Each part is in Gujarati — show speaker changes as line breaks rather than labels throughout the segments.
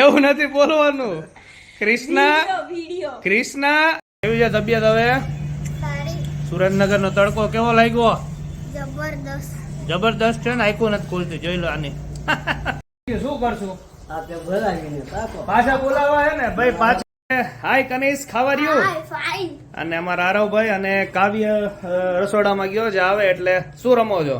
એવું નથી બોલવાનું. કૃષ્ણા કૃષ્ણા કેવી છે તબિયત હવે? સુરેન્દ્રનગર નો તડકો કેવો લાગ્યો?
જબરદસ્ત.
જબરદસ્ત છે ને આખું નથી ખુલતું જોઈ લો આની. શું કરશું? પાછા બોલાવા હે ને? ભાઈ પાછા. હાય કનીશ ખાવા રહ્યું અને અમારા આરવભાઈ અને કાવ્ય રસોડામાં ગયો છે આવે એટલે શું રમો છો?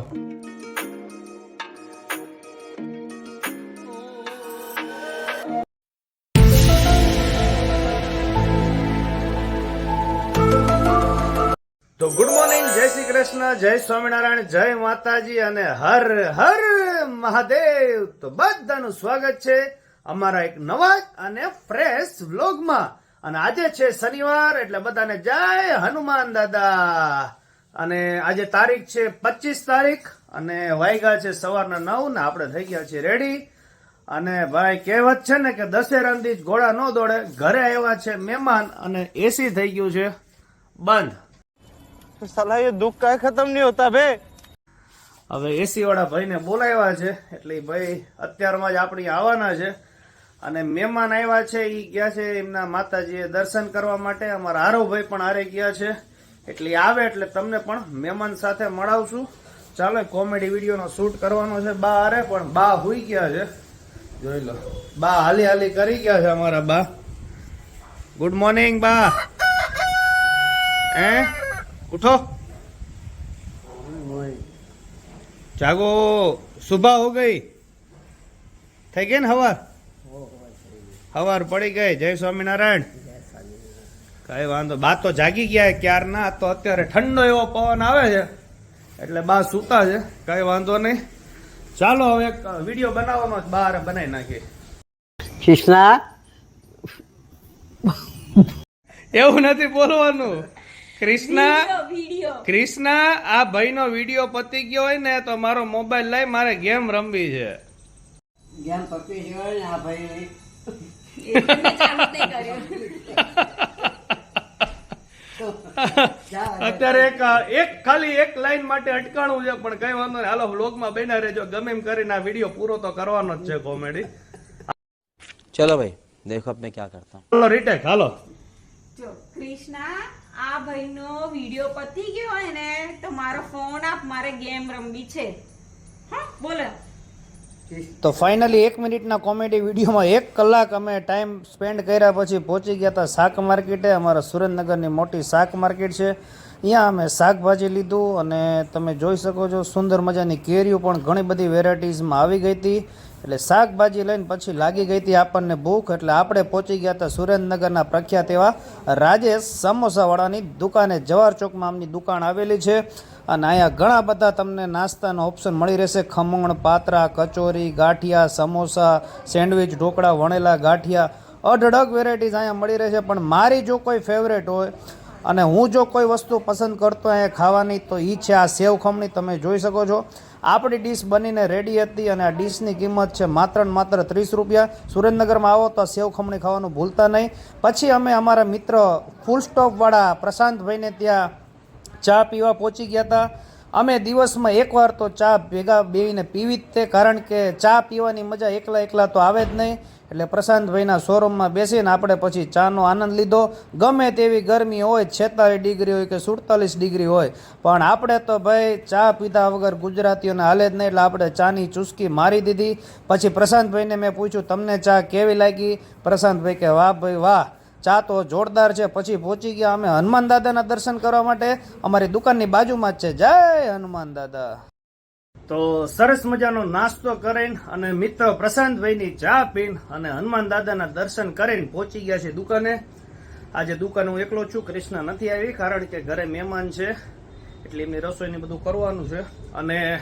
તો ગુડ મોર્નિંગ જય શ્રી કૃષ્ણ, જય સ્વામિનારાયણ, જય માતાજી અને હર હર મહાદેવ. તો બધાનું સ્વાગત છે અમારા એક નવા અને ફ્રેશ વ્લોગમાં અને આજે છે શનિવાર, એટલે બધાને જય હનુમાન દાદા. અને આજે તારીખ છે પચીસ તારીખ, અને વાયગા છે સવારના નવ ને આપણે થઈ ગયા છીએ રેડી અને ભાઈ કહેવત છે ને કે દશેરા દી જ ઘોડા ન દોડે, ઘરે આવ્યા છે મહેમાન અને એસી થઈ ગયું છે. બંધ.
साला ये दुख का खत्म नहीं होता बे
હવે એસી વાળા ભાઈને બોલાવ્યા છે એટલે ઈ ભાઈ અત્યારમાં જ આપણી આવવાના છે અને મહેમાન આવ્યા છે એ ગયા છે એમના માતાજીએ દર્શન કરવા માટે અમારા આરવભાઈ પણ હારે ગયા છે એટલે ઈ આવે એટલે તમને પણ મહેમાન સાથે મળાવશું ચાલો કોમેડી વિડીયોનો શૂટ કરવાનો છે બા હારે પણ બા હુઈ ગયા છે જોઈ લો બા હાલી હાલી કરી ગયા છે અમારા બા ગુડ મોર્નિંગ બા હે ઉઠો. જાગો. સુબહ હો ગઈ. થઈ ગઈ ને હવાર? હવાર પડી ગઈ. જય સ્વામિનારાયણ. કઈ વાંધો. બા તો જાગી ગયા ક્યાર ના તો અત્યારે ઠંડો એવો પવન આવે છે. એટલે બા સૂતા છે. કઈ વાંધો નહીં. ચાલો હવે એક વીડિયો બનાવવાનો બહાર બનાવી નાખીએ.
કૃષ્ણા?
એવું નથી બોલવાનું. કૃષ્ણ કૃષ્ણ આ ભાઈનો વીડિયો પતી ગયો હોય ને તો મારો મોબાઈલ લઈ મારે ગેમ રમવી છે.
ગેમ પતી ગયો હોય ને આ ભાઈ
અત્યારે એક એક ખાલી એક લાઈન માટે અટકાણું છે પણ કઈ વાંધો નહીં. હાલો વ્લોગમાં બેના રહેજો. ગમે એમ કરીને આ વીડિયો પૂરો તો કરવાનો જ છે કોમેડી
ચલો ભાઈ દેખો અબ ક્યાં કરતા.
હાલો રીટેક હાલો.
કૃષ્ણા આ ભાઈનો વીડિયો પતી ગયો હોય ને, તો મારો ફોન આપ, મારે ગેમ રમવી છે. હા, બોલો.
તો ફાઇનલી એક મિનિટના કોમેડી વિડીયોમાં એક કલાક અમે ટાઈમ સ્પેન્ડ કર્યા પછી પહોંચી ગયા હતા શાક માર્કેટે અમારા સુરેન્દ્રનગરની મોટી શાક માર્કેટ છે. અહીંયા અમે શાકભાજી લીધું અને તમે જોઈ શકો છો સુંદર મજાની કેરીઓ પણ ઘણી બધી વેરાયટીઝમાં આવી ગઈ હતી. એટલે શાકભાજી લઈને પછી લાગી ગઈ હતી આપણને ભૂખ, એટલે આપણે પહોંચી ગયા હતા સુરેન્દ્રનગરના પ્રખ્યાત એવા રાજેશ સમોસાવાળાની દુકાને. જવાર ચોકમાં આમની દુકાન આવેલી છે અને અહીંયા ઘણા બધા તમને નાસ્તાનો ઓપ્શન મળી રહેશે. ખમણ, પાત્રા, કચોરી, ગાંઠિયા, સમોસા, સેન્ડવિચ, ઢોકળા, વણેલા, ગાંઠિયા, અઢળક વેરાયટીઝ અહીંયા મળી રહેશે. પણ મારી જો કોઈ ફેવરેટ હોય અને હું જો કોઈ વસ્તુ પસંદ કરતો અહીંયા ખાવાની, તો એ છે આ સેવ ખમણી, તમે જોઈ શકો છો. આપણી ડીશ બનીને રેડી હતી અને આ ડીશની કિંમત છે માત્ર ને માત્ર ત્રીસ રૂપિયા. સુરેન્દ્રનગરમાં આવો તો સેવ ખમણી ખાવાનું ભૂલતા નહીં. પછી અમે અમારા મિત્ર ફૂલ સ્ટોપવાળા પ્રશાંતભાઈને ત્યાં ચા પીવા પહોંચી ગયા હતા. અમે દિવસમાં એકવાર તો ચા ભેગા બેવીને પીવી જ તે, કારણ કે ચા પીવાની મજા એકલા એકલા તો આવે જ નહીં. એટલે પ્રશાંતભાઈના શોરૂમમાં બેસીને આપણે પછી ચાનો આનંદ લીધો. ગમે તેવી ગરમી હોય છેતાલીસ ડિગ્રી હોય કે સુડતાલીસ ડિગ્રી હોય, પણ આપણે તો ભાઈ ચા પીધા વગર ગુજરાતીઓને હાલે જ નહીં, એટલે આપણે ચાની ચૂસકી મારી દીધી. પછી પ્રશાંતભાઈને મેં પૂછ્યું, તમને ચા કેવી લાગી? પ્રશાંતભાઈ કે, વાહ ભાઈ, વાહ. ચા તો જોરદાર છે. પછી પહોંચી ગયા અમે હનુમાન દાદાના દર્શન કરવા માટે. અમારી દુકાનની બાજુમાં જ છે. જય હનુમાન દાદા. તો સરસ મજાનો નાસ્તો કરીને અને મિત્ર પ્રશાંતભાઈની ચા પીને અને હનુમાન દાદાના દર્શન કરીને પહોંચી ગયા છે દુકાને. આજે દુકાન હું એકલો છું, કૃષ્ણ નથી આવી, કારણ કે ઘરે મહેમાન છે. એટલે એમની રસોઈને બધું કરવાનું છે. અને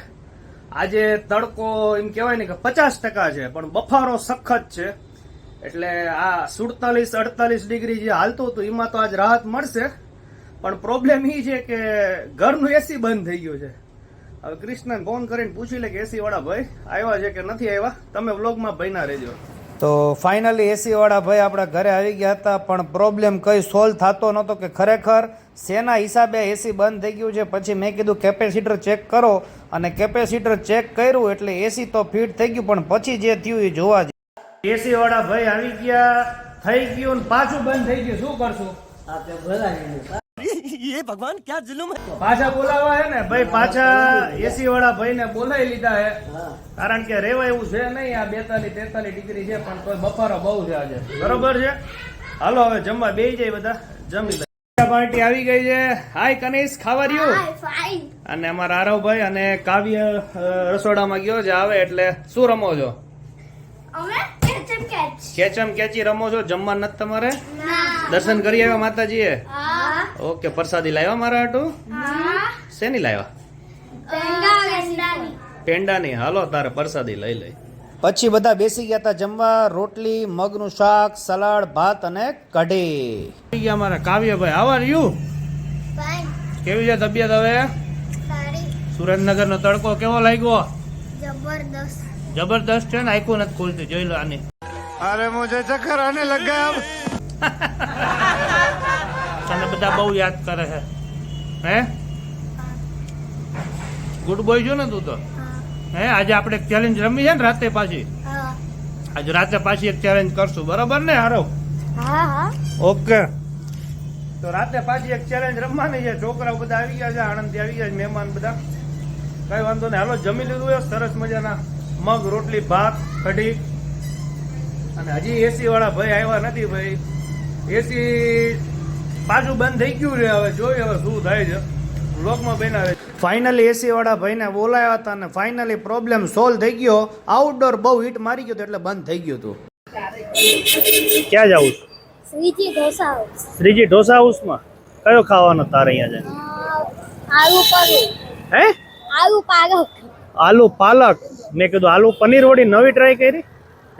આજે તડકો એમ કહેવાય ને કે પચાસ ટકા છે, પણ બફારો સખત છે. એટલે આ સુડતાલીસ, અડતાલીસ ડિગ્રી જે હાલતું હતું, એમાં તો આજ રાહત મળશે. પણ પ્રોબ્લેમ એ છે કે ઘરનું એસી બંધ થઈ ગયું છે. હવે કૃષ્ણને ફોન કરીને પૂછી લે કે એસી વાળા ભાઈ, આવ્યા છે કે નથી આવ્યા? તમે વ્લોગમાં ભયના રહેજો. તો ફાઇનલી એસી વાળા ભાઈ આપણા ઘરે આવી ગયા હતા, પણ પ્રોબ્લેમ કઈ સોલ્વ થતો નહોતો કે ખરેખર શેના હિસાબે એસી બંધ થઈ ગયું છે? પછી મેં કીધું કેપેસિટર ચેક કરો. અને કેપેસિટર ચેક કર્યું એટલે એસી તો ફિટ થઈ ગયું, પણ પછી જે થયું એ જોવા એસી વાળા ભાઈ આવી ગયા થઈ ગયું ને પાછું બંધ થઈ ગયું. શું કરશું?
આ તે બોલાવી
પાછા બોલાવા હે ને? ભાઈ પાછા એસી વાળા ભાઈ ને બોલાવી લીધા હે. કારણ કે રેવા એવું છે નહીં આ બેતાલીસ તેતાલીસ ડિગ્રી છે પણ કોઈ બફારો બહુ છે આજે. બરોબર છે? હાલો હવે જમવા બે જાય બધા. જમી લે. પાર્ટી આવી ગઈ છે. હાય કનીશ ખાવા રહ્યું અને અમારા આરવભાઈ અને કાવ્ય રસોડામાં ગયો છે આવે એટલે શું રમો છો?
અમે? કેચમ કેચ
કેચી રમો છો? જમવા નથી તમારે? દર્શન કરી આવ્યા માતાજીએ?
હા.
ઓકે પ્રસાદી લાવ્યા મારા હાટું?
હા.
શેની લાવ્યા? પેંડાની. હાલો તારે પ્રસાદી લઈ લઈ. પછી બધા બેસી ગયા હતા જમવા. રોટલી મગનું શાક સલાડ ભાત અને કઢી. ગયા મારા કાવ્યભાઈ. આવા યુ કેવી છે તબિયત હવે?
સારી.
સુરેન્દ્રનગર નો તડકો કેવો લાગ્યો?
જબરદસ્ત.
જબરદસ્ત છે ને? આખું નથી ખોલતી. જોઈ લો આની.
અરે મુજે ચક્કર આને લગા
તને બધા બહુ યાદ કરે છે હે? ગુડ બોય છો ને તું તો? હે. આજે આપણે એક ચેલેન્જ રમી છે ને રાતે પાછી? આજે રાતે પાછી એક ચેલેન્જ કરશું. બરાબર ને હારો? ઓકે તો રાતે પાછી એક ચેલેન્જ રમવાની છે. છોકરાઓ બધા આવી ગયા છે આણંદથી આવી ગયા છે મહેમાન બધા. કઈ વાંધો નહીં. હાલો જમી લીધું સરસ મજાના. મગ રોટલી ભાત કઢી. અને હજી એસી વાળા ભાઈ આવ્યા નથી ભાઈ. એસી પાછું બંધ થઈ ગયું છે હવે જોઈએ હવે શું થાય છે. બ્લોકમાં બનાવે ફાઇનલી એસી વાળા ભાઈને બોલાયા હતા અને ફાઇનલી પ્રોબ્લેમ સોલ્વ થઈ ગયો. આઉટડોર બહુ હિટ મારી ગયો એટલે બંધ થઈ ગયું હતું. ક્યાં જવું
શ્રીજી ઢોસા
શ્રીજી ઢોસા હાઉસમાં કયો ખાવાનો તારે અહીંયા
આલુ પનીર
હે?
આલુ પાલક.
આલુ પાલક? મેં કીધું આલુ પનીર વડી નવી ટ્રાય કરી.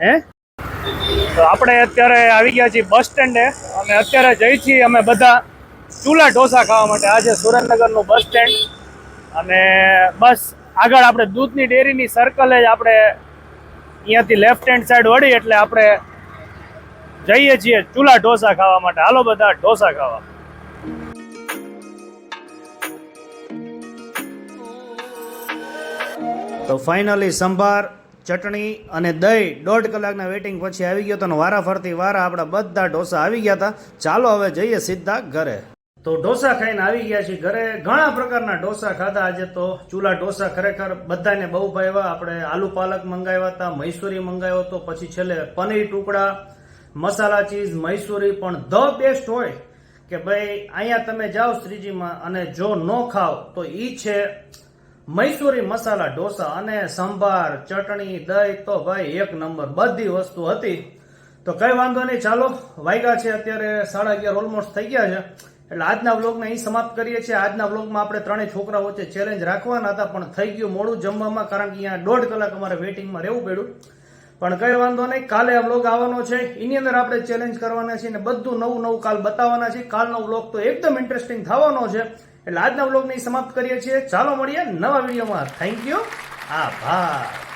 હે? તો આપણે અત્યારે આવી ગયા છીએ બસ સ્ટેન્ડે. અને અત્યારે જઈ છીએ અમે બધા ચૂલા ઢોસા ખાવા માટે. આજે સુરેન્દ્રનગરનું બસ સ્ટેન્ડ. અને બસ આગળ આપણે દૂધની ડેરીની સર્કલે જ આપણે અહીંયાથી લેફ્ટ હેન્ડ સાઈડ વળી એટલે આપણે જઈએ છીએ ચૂલા ઢોસા ખાવા માટે. હાલો બધા ઢોસા ખાવા. તો ફાઇનલી સંભાર ચટણી અને દહીં દોઢ કલાકના વેટિંગ પછી આવી ગયો તો વારા ફરતી વારા આપણા બધા ઢોસા આવી ગયા હતા. ચાલો હવે જઈએ સીધા ઘરે. તો ઢોસા ખાઈને આવી ગયા છીએ ઘરે. ઘણા પ્રકારના ઢોસા ખાધા. આજે તો ચૂલા ઢોસા ખરેખર બધાને બહુ ભાવ્યા. આપણે આલુ પાલક મંગાવ્યા હતા, મૈસૂરી મંગાવ્યો હતો, પછી છેલ્લે પનીર ટુકડા, મસાલા ચીઝ, મૈસૂરી. પણ ધ બેસ્ટ હોય કે ભાઈ, અહીંયા તમે જાઓ શ્રીજીમાં અને જો ન ખાવ તો ઈ છે મૈસૂરી મસાલા, ઢોસા અને સંભાર, ચટણી, દહીં. તો ભાઈ, એક નંબર. બધી વસ્તુ હતી. તો કઈ વાંધો નહીં, ચાલો. વાગ્યા છે અત્યારે સાડા અગિયાર ઓલમોસ્ટ થઈ ગયા છે. એટલે આજના બ્લોગને અહીં સમાપ્ત કરીએ છીએ. આજના બ્લોગમાં આપણે ત્રણેય છોકરા વચ્ચે ચેલેન્જ રાખવાના હતા, પણ થઈ ગયું મોડું જમવામાં, કારણ કે અહીંયા દોઢ કલાક અમારે વેઇટિંગમાં રહેવું પડ્યું. પણ કઈ વાંધો નહીં, કાલે આ બ્લોગ આવવાનો છે. એની અંદર આપણે ચેલેન્જ કરવાના છીએ ને બધું નવું નવું કાલ બતાવવાના છે કાલનો બ્લોગ તો એકદમ ઇન્ટરેસ્ટિંગ થવાનો છે. એટલે આજના વ્લોગને સમાપ્ત કરીએ છીએ. ચાલો મળીએ નવા વિડીયોમાં. થેન્ક યુ આભાર.